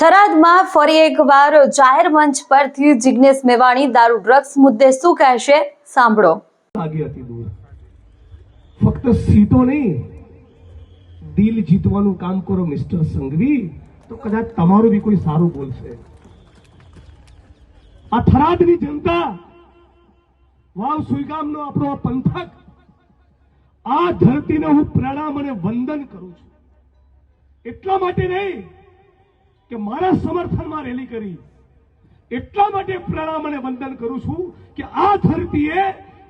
થરાદમાં ફરી એકવાર જાહેર મંચ પરથી જિગ્નેશ મેવાણી દારૂ ડ્રગ્સ મુદ્દે શું કહેશે? સાંભળો. ફક્ત સીટો નહીં, દિલ જીતવાનું કામ કરો મિસ્ટર સંઘવી, તો કદાચ તમારું બી કોઈ સારું બોલશે. આ થરાદની જનતા, વાવ સુઈગામનો આપણો પંથક, આ ધરતીને હું પ્રણામ અને વંદન કરું છું. એટલા માટે નહીં કે મારા સમર્થનમાં રેલી કરી. એટલા માટે પ્રણામ અને વંદન કરું છું કે આ ધરતીએ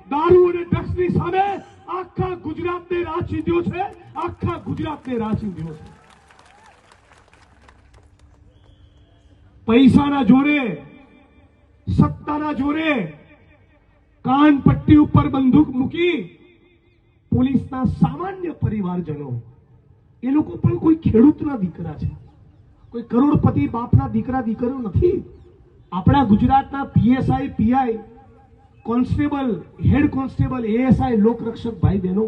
દારૂ અને ડ્રગ્સની સામે આખા ગુજરાતને રાહ ચીંધ્યો છે, આખા ગુજરાતને રાહ ચીંધ્યો છે. પૈસાના જોરે, સત્તાના જોરે કાન પટ્ટી ઉપર બંદૂક મૂકી પોલીસના સામાન્ય પરિવારજનો, એ લોકો પણ કોઈ ખેડૂતના દીકરા છે. કોઈ કરોડપતિ બાપના દીકરા, દીકરીઓ નથી. આપણા ગુજરાતના PSI, PI, constable, head constable, ASI, લોકરક્ષક ભાઈ બહેનો,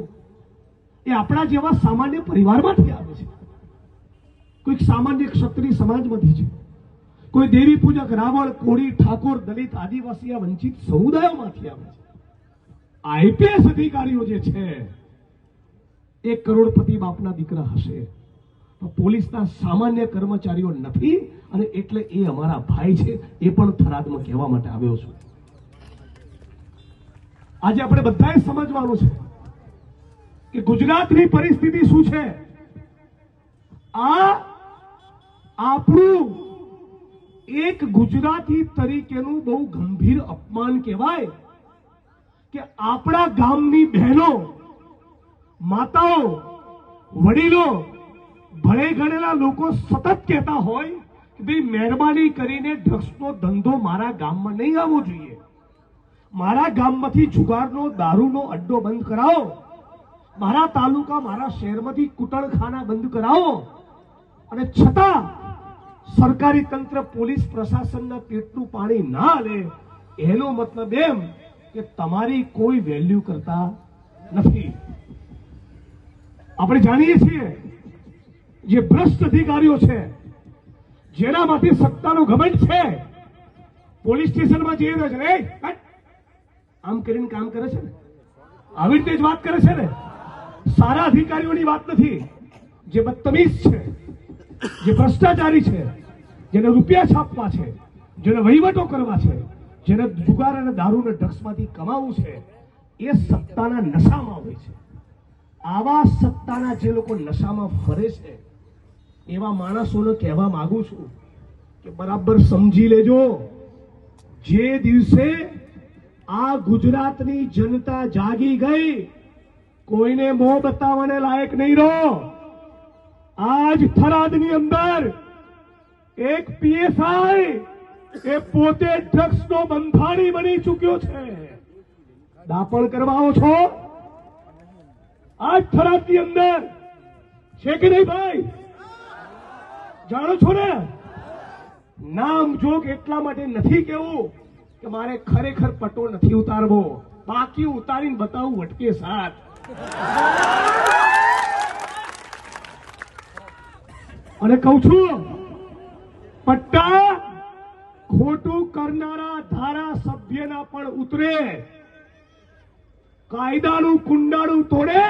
એ આપણા જેવા સામાન્ય પરિવારમાંથી આવે છે. કોઈક સામાન્ય ક્ષત્રિય સમાજમાંથી છે. કોઈ દેવી પૂજક, રાવણ, કોળી, ઠાકોર, દલિત, આદિવાસી આ વંચિત સમુદાયોમાંથી આવે છે. આઈપીએસ અધિકારીઓ જે છે, એક કરોડપતિ બાપના દીકરા હશે. પણ પોલીસના સામાન્ય કર્મચારીઓ નથી અને એટલે એ અમારા ભાઈ છે, એ પણ થરાદમાં કહેવા માટે આવ્યો છું. આજે આપણે બધાએ સમજવાનું છે કે ગુજરાતની પરિસ્થિતિ શું છે? આ આપણું એક ગુજરાતી તરીકેનું બહુ ગંભીર અપમાન કહેવાય કે આપણા ગામની બહેનો, માતાઓ, વડીલો ભણે ગણેલા લોકો સતત કહેતા હોય કે ભાઈ મહેરબાની કરીને ડ્રગ્સનો ધંધો મારા ગામમાં નહીં આવવો જોઈએ. મારા ગામમાંથી જુગારનો, દારૂનો અડ્ડો બંધ કરાવો. મારા તાલુકા, મારા શહેરમાંથી કુટળખાના બંધ કરાવો. અને છતાં સરકારી તંત્ર, પોલીસ પ્રશાસનના પેટનું પાણી ના લે, એનો મતલબ એમ કે તમારી કોઈ વેલ્યુ કરતા નથી. આપણે જાણીએ છીએ જે ભ્રષ્ટ અધિકારીઓ છે જેનામાંથી સત્તાનો ઘમંડ છે પોલીસ સ્ટેશનમાં જઈ રહ્યો છે. ને, આમ કરીને કામ કરે છે ને? આવી રીતે જ વાત કરે છે ને? સારા અધિકારીઓની વાત નથી. જે બદતમીઝ છે જે ભ્રષ્ટાચારી છે જેને રૂપિયા છાપવા છે જેને વહીવટો કરવા છે જેને જુગાર અને દારૂ અને ડ્રગ્સમાંથી કમાવું છે એ સત્તાના નશામાં હોય છે. આવા સત્તાના જે લોકો નશામાં ફરે છે એવા માણસોને કહેવા માંગુ છું કે બરાબર સમજી લેજો. જે દિવસે આ ગુજરાતની જનતા જાગી ગઈ, કોઈને મોં બતાવવાને લાયક નહીં રહો. આજ થરાદની અંદર એક પીએસઆઈ એ પોતે ડ્રગ્સનો બંધાણી બની ચૂક્યો છે. દાપણ કરવાઓ છો? આજ થરાદની અંદર છે કે નહીં ભાઈ? જાણો છો ને? નામ જોગ એટલા માટે નથી કેવું કે મારે ખરેખર પટો નથી ઉતારવો. બાકી ઉતારીને બતાવું વટકે સાથ અને કઉ છું, પટ્ટા ખોટું કરનારા ધારાસભ્યના પણ ઉતરે. કાયદાનું કુંડાળું તોડે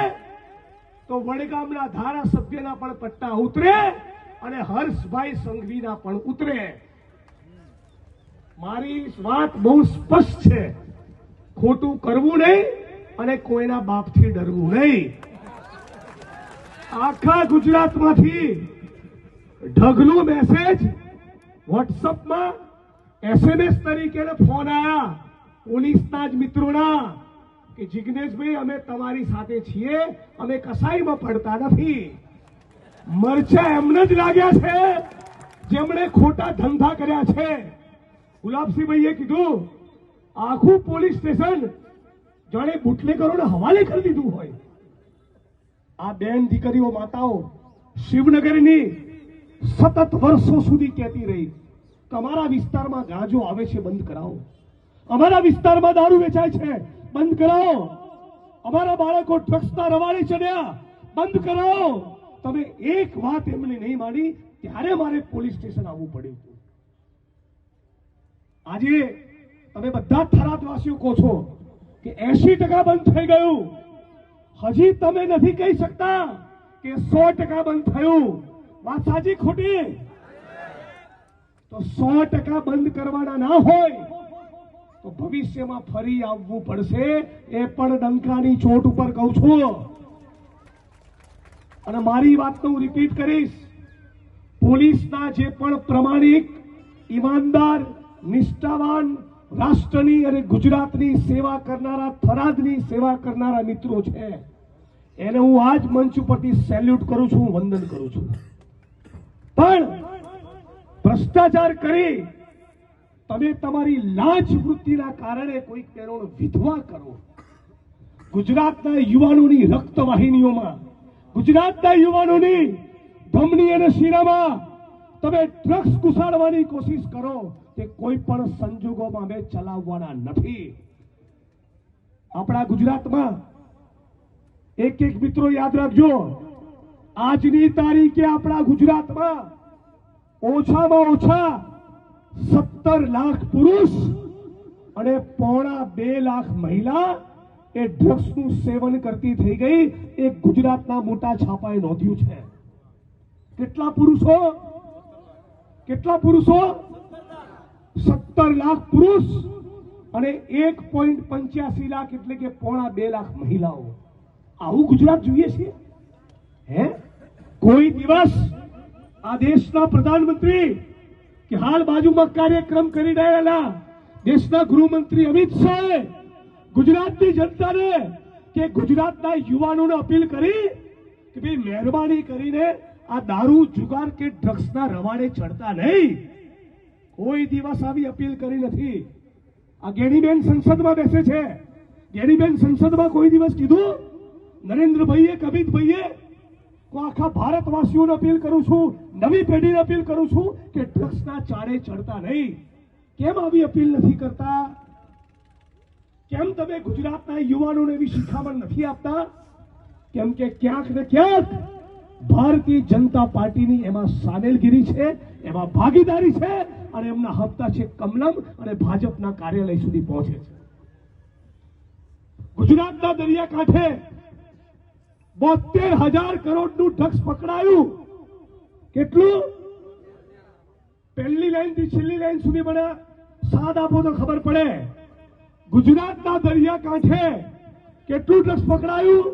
તો વડગામના ધારાસભ્યના પણ પટ્ટા ઉતરે. અને હર્ષભાઈ સંઘવીના પણ ઉતરે. મારી વાત બહુ સ્પષ્ટ છે. ખોટું કરવું નહીં અને કોઈના બાપથી ડરવું નહીં. આખા ગુજરાતમાંથી ઢગલું મેસેજ વોટ્સઅપમાં એસએમએસ તરીકે ફોન આવ્યા પોલીસના જ મિત્રોના કે જિજ્ઞેશભાઈ અમે તમારી સાથે છીએ. અમે કસાઈમાં પડતા નથી. મરચા એમને જ લાગ્યા છે. જેમણે ખોટા ધંધા કર્યા છે. ગુલાબસિંહભાઈએ કીધું, આખું પોલીસ સ્ટેશન જાણે બુટલેકરોને હવાલે કરી દીધું હોય. આ બેન દીકરીઓ માતાઓ, શિવનગરની સતત વર્ષો સુધી કહેતી રહી, તમારા વિસ્તારમાં ગાજો આવે છે, બંધ કરાવો. અમારા વિસ્તારમાં દારૂ વેચાય છે, બંધ કરાવો. અમારા બાળકો ડ્રગ્સના રવાડે ચડ્યા, બંધ કરાવો. તમે એક વાત એમને નહીં માની, ત્યારે મારે પોલીસ સ્ટેશન આવવું પડ્યું હતું. આજે તમે બધા થરાદવાસીઓ કહો છો કે એસી ટકા બંધ થઈ ગયું. હજી તમે નથી કહી શકતા કે સો ટકા બંધ થયું. વાત સાચી ખોટી? તો સો ટકા બંધ કરવાના ના હોય, તો ભવિષ્યમાં ફરી આવવું પડશે. એ પણ ડંકાની ચોટ ઉપર કહું છું. અને મારી વાત તો હું રિપીટ કરીશ. પોલીસના જે પણ પ્રમાણિક, ઈમાનદાર, નિષ્ઠાવાન રાષ્ટ્રની અને ગુજરાતની સેવા કરનારા, થરાદની સેવા કરનારા મિત્રો છે, એને હું આજ મંચ ઉપરથી સેલ્યુટ કરું છું, વંદન કરું છું. પણ ભ્રષ્ટાચાર કરી તમે તમારી લાંચ વૃત્તિના કારણે કોઈક તેનો વિધવા કરો. ગુજરાતના યુવાનોની રક્તવાહિનીઓમાં ગુજરાતના યુવાનોની ધમની અને શીરામાં તમે ડ્રગ્સ ઘુસાડવાની કોશિશ કરો તે કોઈ પણ સંજોગોમાં અમે ચલાવવાના નથી. આપણા ગુજરાતમાં એક એક મિત્રો યાદ રાખજો, આજની તારીખે આપણા ગુજરાતમાં ઓછામાં ઓછા સત્તર લાખ પુરુષ અને પોણા બે લાખ મહિલા એ ડ્રગ્સનું સેવન કરતી થઈ ગઈ, એ ગુજરાતના મોટા છાપાએ નોંધ્યું છે. કેટલા પુરુષો? કેટલા પુરુષો? સત્તર લાખ પુરુષ અને એક પોઈન્ટ પંચ્યાસી લાખ એટલે કે પોણા બે લાખ મહિલાઓ. આવું ગુજરાત જોઈએ છીએ હે? કોઈ દિવસ આ દેશના પ્રધાનમંત્રી કે હાલ બાજુમાં કાર્યક્રમ કરી રહેલા દેશના ગૃહમંત્રી અમિત શાહે ગુજરાતની જનતાને કે ગુજરાતના યુવાનોને અપીલ કરી કે ભાઈ મહેરબાની કરીને આ દારૂ, જુગાર કે ડ્રગ્સના રવાડે ચડતા નહીં. કોઈ દિવસ આવી અપીલ કરી નથી. આ ગેણીબેન સંસદમાં બેસે છે. ગેણીબેન સંસદમાં કોઈ દિવસ કીધું? નરેન્દ્રભાઈએ કબીતભાઈએ હું આખા ભારતવાસીઓને અપીલ કરું છું, નવી પેઢીને અપીલ કરું છું કે ડ્રગ્સના ચારે ચડતા નહીં. કેમ આવી અપીલ નથી કરતા? કેમ તમે ગુજરાતના યુવાનોને એવી શિખામણ નથી આપતા? કેમ કે ક્યાંક ને ક્યાંક ભારતીય જનતા પાર્ટીની એમાં સામેલગીરી છે, એમાં ભાગીદારી છે અને એમના હપ્તા છે કમલમ અને ભાજપના કાર્યાલય સુધી પહોંચે છે. ગુજરાતના દરિયાકાંઠે બોતેર હજાર કરોડનું ડ્રગ્સ પકડાયું. કેટલું? પહેલી લાઈનથી છેલ્લી લાઈન સુધી મને સાદ આપો તો ખબર પડે. ગુજરાતના દરિયાકાંઠે કેટલું ડ્રગ્સ પકડાયું?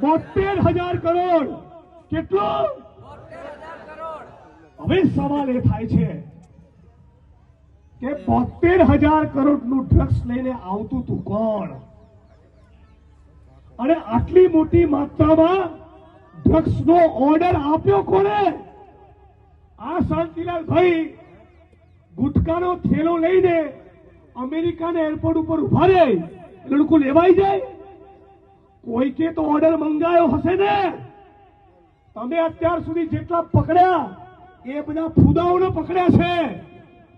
બોતેર હજાર કરોડ. કેટલું? હવે સવાલ એ થાય છે કે બોતેર હજાર કરોડનું ડ્રગ્સ લઈને આવતું તું કોણ? અને આટલી મોટી માત્રામાં ડ્રગ્સનો ઓર્ડર આપ્યો કોને આ શાંતિલાલ ભાઈ, ગુટકાનો થેલો લઈને અમેરિકાના એરપોર્ટ ઉપર ઊભા રહે એટલે લેવાઈ જાય. કોઈકે તો ઓર્ડર મંગાયો હશે ને? તમે અત્યાર સુધી જેટલા પકડ્યા, એ બધા ફુદાઓને પકડ્યા છે.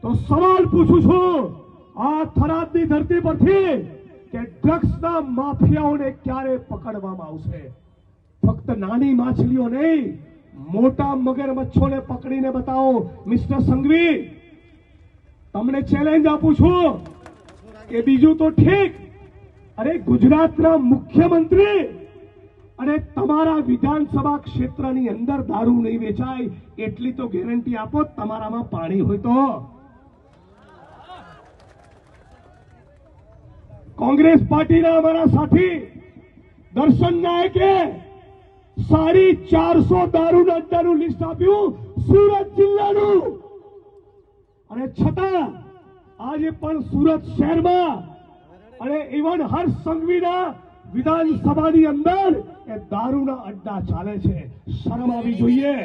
તો સવાલ પૂછું છું, આ થરાદની ધરતી પરથી કે ડ્રગ્સના માફિયાઓને ક્યારે પકડવામાં આવશે? ફક્ત નાની માછલીઓ નહીં, મોટા મગરમચ્છોને પકડીને બતાવો, મિસ્ટર સંઘવી. તમને ચેલેન્જ આપું છું. કે બીજું તો ઠીક. અરે ગુજરાતના મુખ્યમંત્રી અને તમારા વિધાનસભા ક્ષેત્રની અંદર દારૂ નહીં વેચાય, એટલી તો ગેરંટી આપો, તમારામાં પાણી હોય તો. કોંગ્રેસ પાર્ટીના અમારા સાથી, દર્શન નાયકે સાડી ચારસો દારૂના અડ્ડાનું લિસ્ટ આપ્યું, સુરત જિલ્લાનું. અને છતાં આજે પણ સુરત શહેરમાં અને ઇવન હર્ષ સંઘવીના વિધાનસભાની અંદર એ દારૂના અડ્ડા ચાલે છે. શરમ આવી જોઈએ.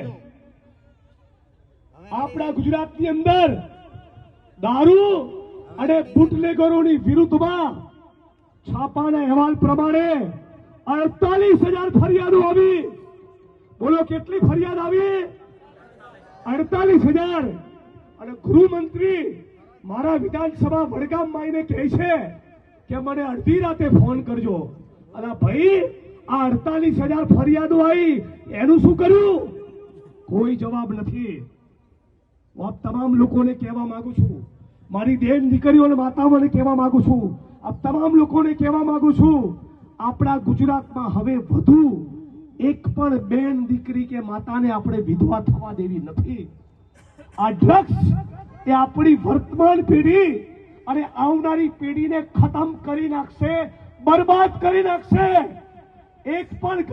આપણા ગુજરાતની અંદર દારૂ અને બુટલેગરોની વિરુદ્ધમાં છાપાના અહેવાલ પ્રમાણે અડતાલીસ હજાર ફરિયાદો આવી. બોલો, કેટલી ફરિયાદ આવી? અડતાલીસ હજાર. અને ગૃહમંત્રી મારા વિધાનસભા વડગામમાં એને કહે છે કે મને અડધી રાતે ફોન કરજો. અને ભાઈ, આ અડતાલીસ હજાર ફરિયાદો આવી એનું શું કર્યું? કોઈ જવાબ નથી. હું તમામ લોકોને કહેવા માંગુ છું. મારી દેન દીકરીઓ અને માતાઓને કહેવા માંગુ છું. આપ તમામ લોકોને કહેવા માંગુ છું, આપણા ગુજરાતમાં હવે વધુ એક પણ બેન દીકરી કે માતાને આપણે વિધવા થવા દેવી નથી. આ ડ્રગ્સ એ આપણી વર્તમાન પેઢી અને આવનારી પેઢીને ખતમ કરી નાખશે, બરબાદ કરી નાખશે. એક પણ